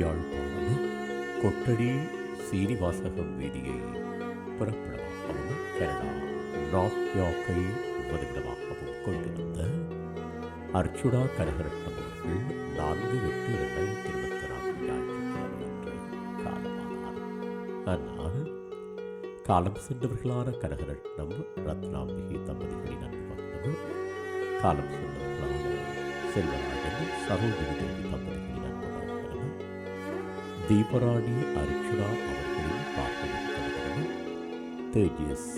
யாழ்ப்பாணம் கொட்டடி சீனிவாசகம் வீதியை பிறப்பிடமாகவும் Canada rock யாக்கை உபதிடமாகவும் கொண்டிருந்த அர்ச்சுடா கனகரட்னம் அவர்கள் நான்கு எட்டு இரண்டாயிரத்தி இருபத்தி நான்கு ஞாயிற்றுக்கிழமை அன்று காலமானார். ஆனால் காலம் சென்றவர்களான கனகரட்னம் ரத்னாம்பிகை தம்பதிகளின் அன்பு மகனும் காலம் சென்றவர்களான செல்வராஜன் சரோஜினி தேவி தம்பதிகள் தீபராணி அர்ச்சுனா அவர்களின் பார்வையின் தேஜஸ்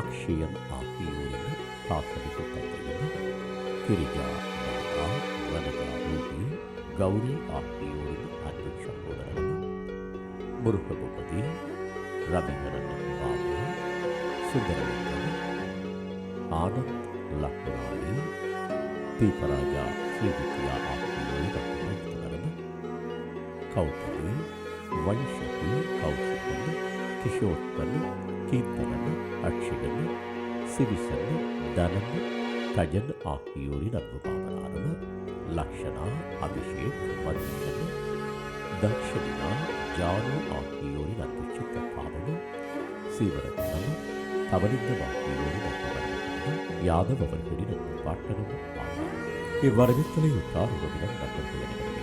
அக்ஷயன் ஆகியோரின் பாசமிகு தந்தையும் கிரிஜா நாகா வனஜா ரூபி கௌரி ஆகியோரின் அன்பு சகோதரனும் முருகபூபதி ரவிகரன் பாபு சுந்தரலிங்கம் ஆனந்த் லக்னாலி தீபராஜா ஸ்ரீவித்யா ஆகியோரிடம் கௌதமி வைஷகி கௌசிகன் கிஷோர்கன் கீர்த்தனன் அக்ஷிகன் சிவிசன் தனன் கஜன் ஆகியோரின் அன்பு லக்ஷனா அபிஷேக் மதீஷன் தக்ஷணினா ஜானு ஆகியோரின் அன்பு சித்தப்பாவனும் சீவரத்னம் கவனிந்தம் ஆகியோரின் அன்பு யாதவ் அவர்களின் அன்பு பாட்டனும் ஆவார் உங்களிடம் நண்பர்கள் உறவினர் நண்பர்களிடமிருந்து